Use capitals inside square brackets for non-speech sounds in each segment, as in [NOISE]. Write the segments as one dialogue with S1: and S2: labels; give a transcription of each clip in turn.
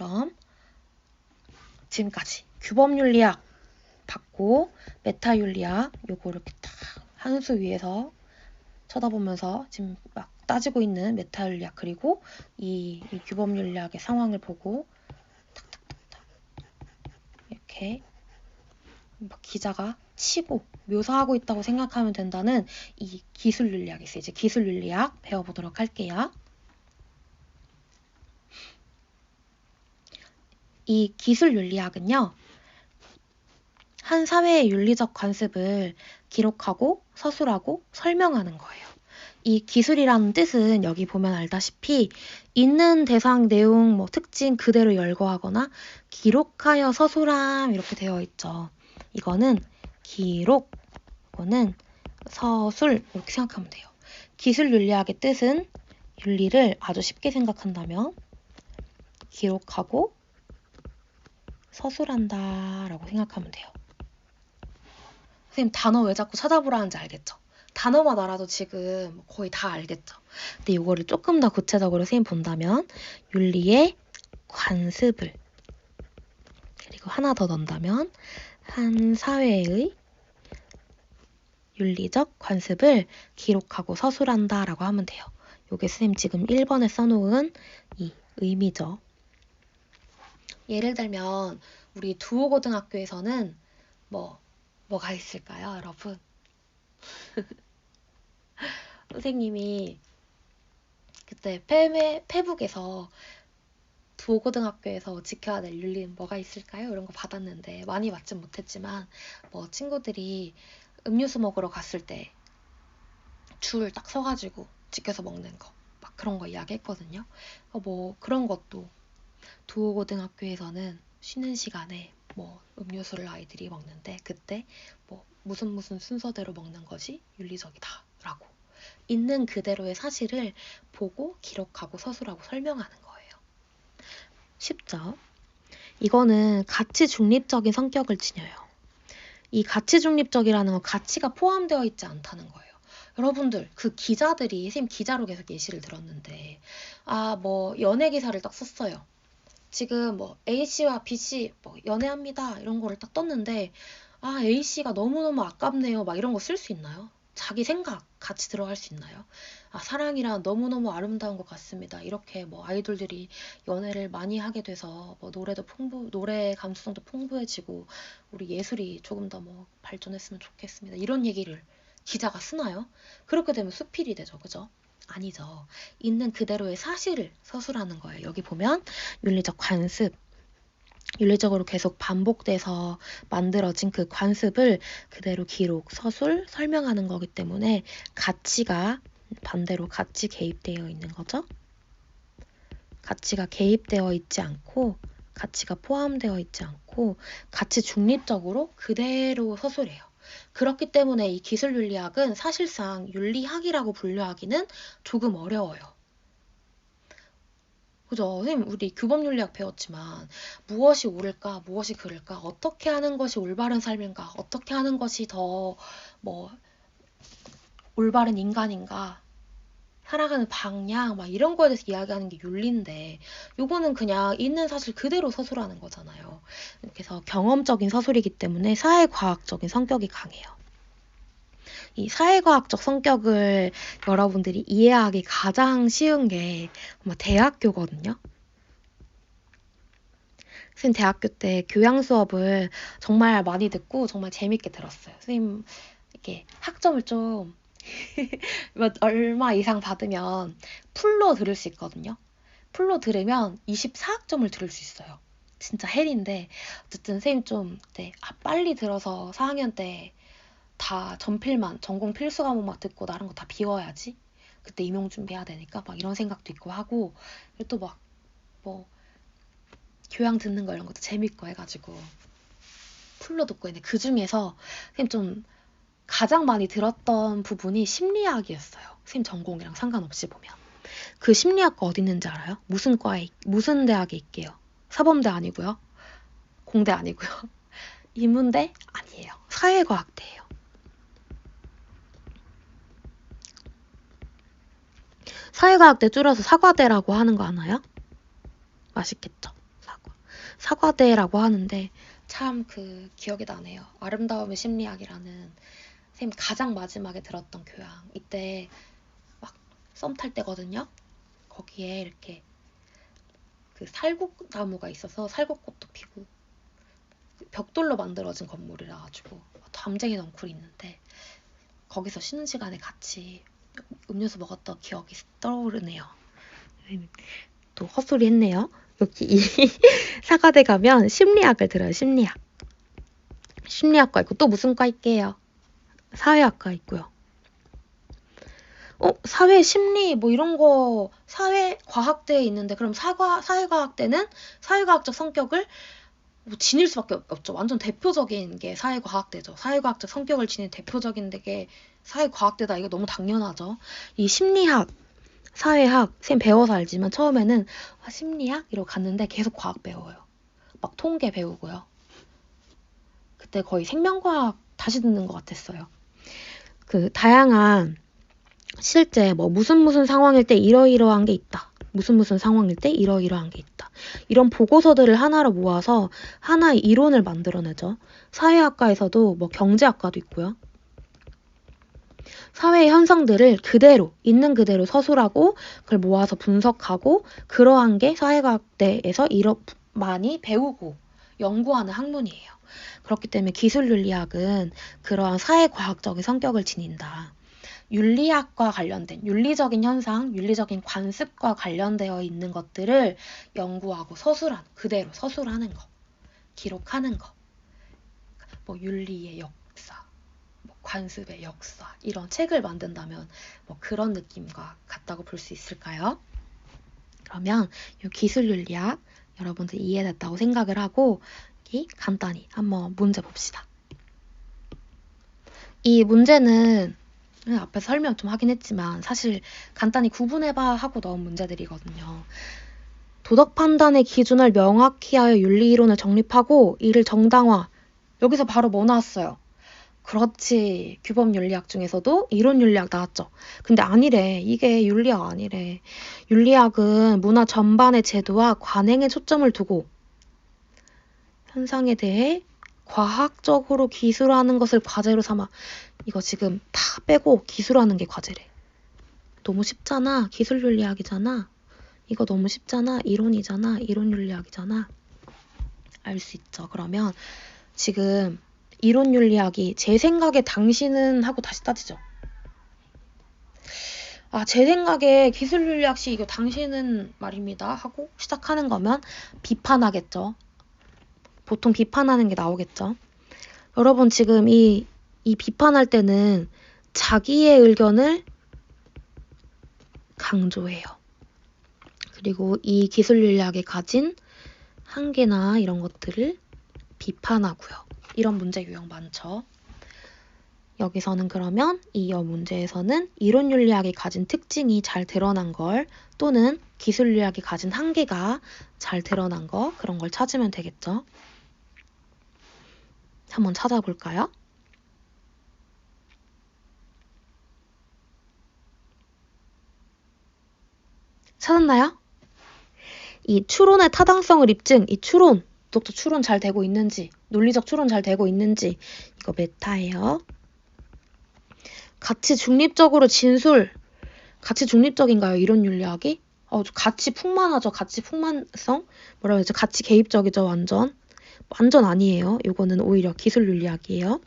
S1: 그럼 지금까지 규범윤리학 받고 메타윤리학 요거 이렇게 딱 한수 위에서 쳐다보면서 지금 막 따지고 있는 메타윤리학 그리고 이, 이 규범윤리학의 상황을 보고 이렇게 막 기자가 치고 묘사하고 있다고 생각하면 된다는 이 기술윤리학이 있어요. 이제 기술윤리학 배워보도록 할게요. 이 기술 윤리학은요. 한 사회의 윤리적 관습을 기록하고 서술하고 설명하는 거예요. 이 기술이라는 뜻은 여기 보면 알다시피 있는 대상 내용 뭐 특징 그대로 열거하거나 기록하여 서술함 이렇게 되어 있죠. 이거는 기록, 이거는 서술 이렇게 생각하면 돼요. 기술 윤리학의 뜻은 윤리를 아주 쉽게 생각한다면 기록하고 서술한다 라고 생각하면 돼요. 선생님 단어 왜 자꾸 찾아보라는지 알겠죠? 단어만 알아도 지금 거의 다 알겠죠? 근데 이거를 조금 더 구체적으로 선생님 본다면 윤리의 관습을 그리고 하나 더 넣는다면 한 사회의 윤리적 관습을 기록하고 서술한다 라고 하면 돼요. 요게 선생님 지금 1번에 써놓은 이 의미죠. 예를 들면 우리 두호 고등학교에서는 뭐 뭐가 있을까요, 여러분? [LAUGHS] 선생님이 그때 페메, 페북에서 두호 고등학교에서 지켜야 될 윤리는 뭐가 있을까요? 이런 거 받았는데 많이 맞진 못했지만 뭐 친구들이 음료수 먹으러 갔을 때 줄 딱 서가지고 지켜서 먹는 거 막 그런 거 이야기했거든요. 어, 뭐 그런 것도 두호고등학교에서는 쉬는 시간에 뭐 음료수를 아이들이 먹는데 그때 뭐 무슨 무슨 순서대로 먹는 것이 윤리적이다라고 있는 그대로의 사실을 보고 기록하고 서술하고 설명하는 거예요. 쉽죠? 이거는 가치 중립적인 성격을 지녀요. 이 가치 중립적이라는 건 가치가 포함되어 있지 않다는 거예요. 여러분들 그 기자들이 선생님 기자로 계속 예시를 들었는데 아 뭐 연예 기사를 딱 썼어요. 지금 뭐 A씨와 B씨 뭐 연애합니다 이런 거를 딱 떴는데 아 A씨가 너무너무 아깝네요 막 이런 거 쓸 수 있나요? 자기 생각 같이 들어갈 수 있나요? 아 사랑이란 너무너무 아름다운 것 같습니다. 이렇게 뭐 아이돌들이 연애를 많이 하게 돼서 뭐 노래도 풍부 노래 감수성도 풍부해지고 우리 예술이 조금 더 뭐 발전했으면 좋겠습니다. 이런 얘기를 기자가 쓰나요? 그렇게 되면 수필이 되죠. 그죠? 아니죠. 있는 그대로의 사실을 서술하는 거예요. 여기 보면 윤리적 관습, 윤리적으로 계속 반복돼서 만들어진 그 관습을 그대로 기록, 서술, 설명하는 거기 때문에 가치가 반대로 같이 개입되어 있는 거죠. 가치가 개입되어 있지 않고 가치가 포함되어 있지 않고 가치 중립적으로 그대로 서술해요. 그렇기 때문에 이 기술 윤리학은 사실상 윤리학이라고 분류하기는 조금 어려워요. 그죠? 선생님, 우리 규범윤리학 배웠지만 무엇이 옳을까, 무엇이 그를까, 어떻게 하는 것이 올바른 삶인가, 어떻게 하는 것이 더 뭐 올바른 인간인가, 살아가는 방향, 막 이런 거에 대해서 이야기하는 게 윤리인데, 요거는 그냥 있는 사실 그대로 서술하는 거잖아요. 그래서 경험적인 서술이기 때문에 사회과학적인 성격이 강해요. 이 사회과학적 성격을 여러분들이 이해하기 가장 쉬운 게 대학교거든요. 선생님 대학교 때 교양 수업을 정말 많이 듣고 정말 재밌게 들었어요. 선생님 이렇게 학점을 좀 얼마 이상 받으면 풀로 들을 수 있거든요. 풀로 들으면 24학점을 들을 수 있어요. 진짜 헬인데 어쨌든 선생님 좀 네, 아, 빨리 들어서 4학년 때 다 전필만 전공 필수 과목만 듣고 다른 거 다 비워야지. 그때 임용 준비해야 되니까 막 이런 생각도 있고 하고 또 막 뭐 교양 듣는 거 이런 것도 재밌고 해가지고 풀로 듣고 있는데 그 중에서 선생님 좀 가장 많이 들었던 부분이 심리학이었어요. 선생님 전공이랑 상관없이 보면. 그 심리학과 어디 있는지 알아요? 무슨 과에, 무슨 대학에 있게요? 사범대 아니고요. 공대 아니고요. [LAUGHS] 인문대 아니에요. 사회과학대예요. 사회과학대 줄여서 사과대라고 하는 거 아나요? 맛있겠죠? 사과. 사과대라고 하는데 참 그 기억이 나네요. 아름다움의 심리학이라는 선생님 가장 마지막에 들었던 교양. 이때 막 썸 탈 때거든요. 거기에 이렇게 그 살구나무가 있어서 살구꽃도 피고 벽돌로 만들어진 건물이라 가지고 담쟁이 넝쿨이 있는데 거기서 쉬는 시간에 같이 음료수 먹었던 기억이 떠오르네요. 또 헛소리 했네요. 여기 이 [LAUGHS] 사과대 가면 심리학을 들어요. 심리학. 심리학과 있고 또 무슨 과 있게요? 사회학과 있고요. 어, 사회 심리 뭐 이런 거 사회 과학대에 있는데 그럼 사과 사회과학대는 사회과학적 성격을 뭐 지닐 수밖에 없죠. 완전 대표적인 게 사회과학대죠. 사회과학적 성격을 지닌 대표적인 게 사회과학대다. 이거 너무 당연하죠. 이 심리학, 사회학, 쌤 배워서 알지만 처음에는 아, 심리학? 이러고 갔는데 계속 과학 배워요. 막 통계 배우고요. 그때 거의 생명과학 다시 듣는 것 같았어요. 그 다양한 실제 뭐 무슨 무슨 상황일 때 이러이러한 게 있다. 무슨 무슨 상황일 때 이러이러한 게 있다. 이런 보고서들을 하나로 모아서 하나의 이론을 만들어내죠. 사회학과에서도 뭐 경제학과도 있고요. 사회의 현상들을 그대로 있는 그대로 서술하고 그걸 모아서 분석하고 그러한 게 사회과학 대에서 이러 많이 배우고 연구하는 학문이에요. 그렇기 때문에 기술윤리학은 그러한 사회과학적인 성격을 지닌다. 윤리학과 관련된 윤리적인 현상, 윤리적인 관습과 관련되어 있는 것들을 연구하고 서술한 그대로 서술하는 거, 기록하는 거, 뭐 윤리의 역사, 뭐 관습의 역사 이런 책을 만든다면 뭐 그런 느낌과 같다고 볼 수 있을까요? 그러면 이 기술윤리학 여러분들 이해됐다고 생각을 하고 간단히 한번 문제 봅시다. 이 문제는 앞에서 설명 좀 하긴 했지만 사실 간단히 구분해봐 하고 넣은 문제들이거든요. 도덕 판단의 기준을 명확히 하여 윤리 이론을 정립하고 이를 정당화. 여기서 바로 뭐 나왔어요? 그렇지. 규범 윤리학 중에서도 이론 윤리학 나왔죠. 근데 아니래. 이게 윤리학 아니래. 윤리학은 문화 전반의 제도와 관행에 초점을 두고 현상에 대해 과학적으로 기술하는 것을 과제로 삼아 이거 지금 다 빼고 기술하는 게 과제래. 너무 쉽잖아. 기술 윤리학이잖아. 이거 너무 쉽잖아. 이론이잖아. 이론 윤리학이잖아. 알 수 있죠. 그러면 지금 이론 윤리학이 제 생각에 당신은 하고 다시 따지죠. 아, 제 생각에 기술 윤리학시 이거 당신은 말입니다. 하고 시작하는 거면 비판하겠죠. 보통 비판하는 게 나오겠죠. 여러분 지금 이, 이 비판할 때는 자기의 의견을 강조해요. 그리고 이 기술 윤리학이 가진 한계나 이런 것들을 비판하고요. 이런 문제 유형 많죠. 여기서는 그러면 이여 문제에서는 이론 윤리학이 가진 특징이 잘 드러난 걸 또는 기술 윤리학이 가진 한계가 잘 드러난 거 그런 걸 찾으면 되겠죠. 한번 찾아볼까요? 찾았나요? 이 추론의 타당성을 입증, 이 추론, 독도 추론 잘 되고 있는지, 논리적 추론 잘 되고 있는지, 이거 메타예요. 가치 중립적으로 진술, 가치 중립적인가요? 이런 윤리학이? 어, 가치 풍만하죠. 가치 풍만성? 뭐라 그러죠? 가치 개입적이죠, 완전. 완전 아니에요. 이거는 오히려 기술 윤리학이에요.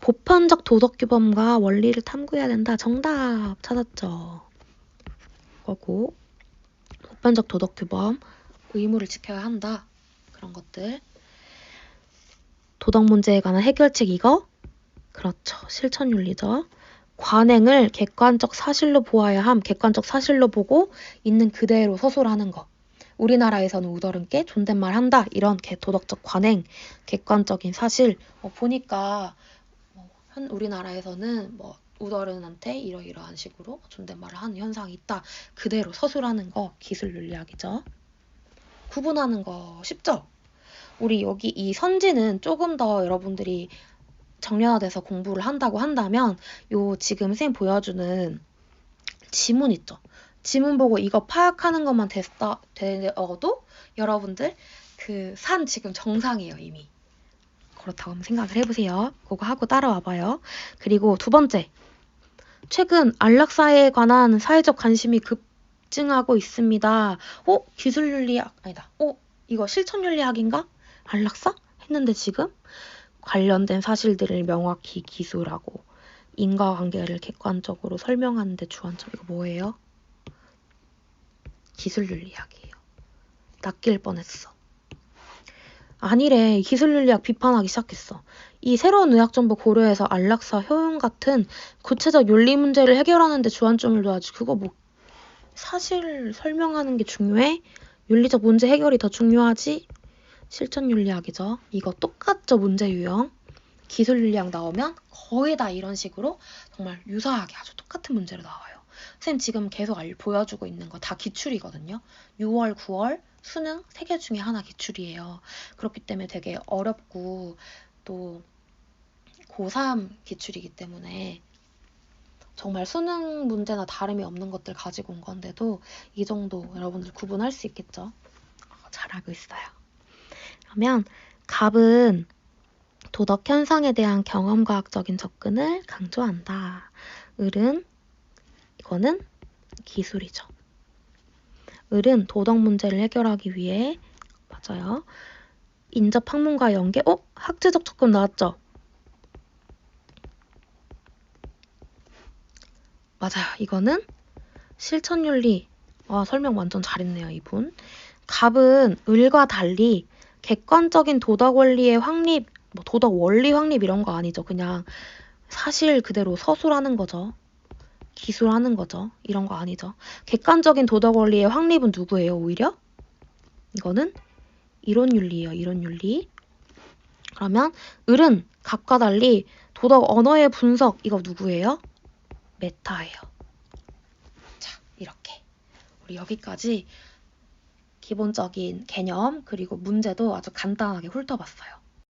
S1: 보편적 도덕 규범과 원리를 탐구해야 된다. 정답 찾았죠. 거고 보편적 도덕 규범 의무를 지켜야 한다. 그런 것들. 도덕 문제에 관한 해결책 이거? 그렇죠. 실천 윤리죠. 관행을 객관적 사실로 보아야 함. 객관적 사실로 보고 있는 그대로 서술하는 거. 우리나라에서는 우더른께 존댓말 한다. 이런 도덕적 관행, 객관적인 사실. 어, 보니까 뭐, 현 우리나라에서는 뭐 우더른한테 이러이러한 식으로 존댓말을 하는 현상이 있다. 그대로 서술하는 거 기술 윤리학이죠. 구분하는 거 쉽죠? 우리 여기 이 선지는 조금 더 여러분들이 정량화돼서 공부를 한다고 한다면 요 지금 쌤 보여주는 지문 있죠? 지문 보고 이거 파악하는 것만 됐다 되어도 여러분들 그 산 지금 정상이에요 이미. 그렇다고 한번 생각을 해보세요. 그거 하고 따라와 봐요. 그리고 두 번째. 최근 안락사에 관한 사회적 관심이 급증하고 있습니다. 어? 기술윤리학 아니다. 어? 이거 실천윤리학인가? 안락사? 했는데 지금 관련된 사실들을 명확히 기술하고 인과관계를 객관적으로 설명하는 데 주안점 이거 뭐예요? 기술윤리학이에요. 낚일 뻔했어. 아니래. 기술윤리학 비판하기 시작했어. 이 새로운 의학 정보 고려해서 안락사, 효용 같은 구체적 윤리 문제를 해결하는 데 주안점을 둬야지. 그거 뭐 사실 설명하는 게 중요해? 윤리적 문제 해결이 더 중요하지? 실천 윤리학이죠. 이거 똑같죠, 문제 유형. 기술 윤리학 나오면 거의 다 이런 식으로 정말 유사하게 아주 똑같은 문제로 나와요. 선생님 지금 계속 알, 보여주고 있는 거 다 기출이거든요. 6월, 9월 수능 3개 중에 하나 기출이에요. 그렇기 때문에 되게 어렵고 또 고3 기출이기 때문에 정말 수능 문제나 다름이 없는 것들 가지고 온 건데도 이 정도 여러분들 구분할 수 있겠죠? 어, 잘하고 있어요. 그러면 갑은 도덕 현상에 대한 경험과학적인 접근을 강조한다. 을은 이거는 기술이죠. 을은 도덕 문제를 해결하기 위해 맞아요. 인접 학문과 연계, 어? 학제적 접근 나왔죠? 맞아요. 이거는 실천윤리. 와, 설명 완전 잘했네요, 이분. 갑은 을과 달리 객관적인 도덕 원리의 확립, 뭐 도덕 원리 확립 이런 거 아니죠. 그냥 사실 그대로 서술하는 거죠. 기술하는 거죠. 이런 거 아니죠. 객관적인 도덕 원리의 확립은 누구예요, 오히려? 이거는 이론 윤리예요, 이론 윤리. 그러면 을은 갑과 달리 도덕 언어의 분석, 이거 누구예요? 메타예요. 자, 이렇게. 우리 여기까지 기본적인 개념, 그리고 문제도 아주 간단하게 훑어봤어요.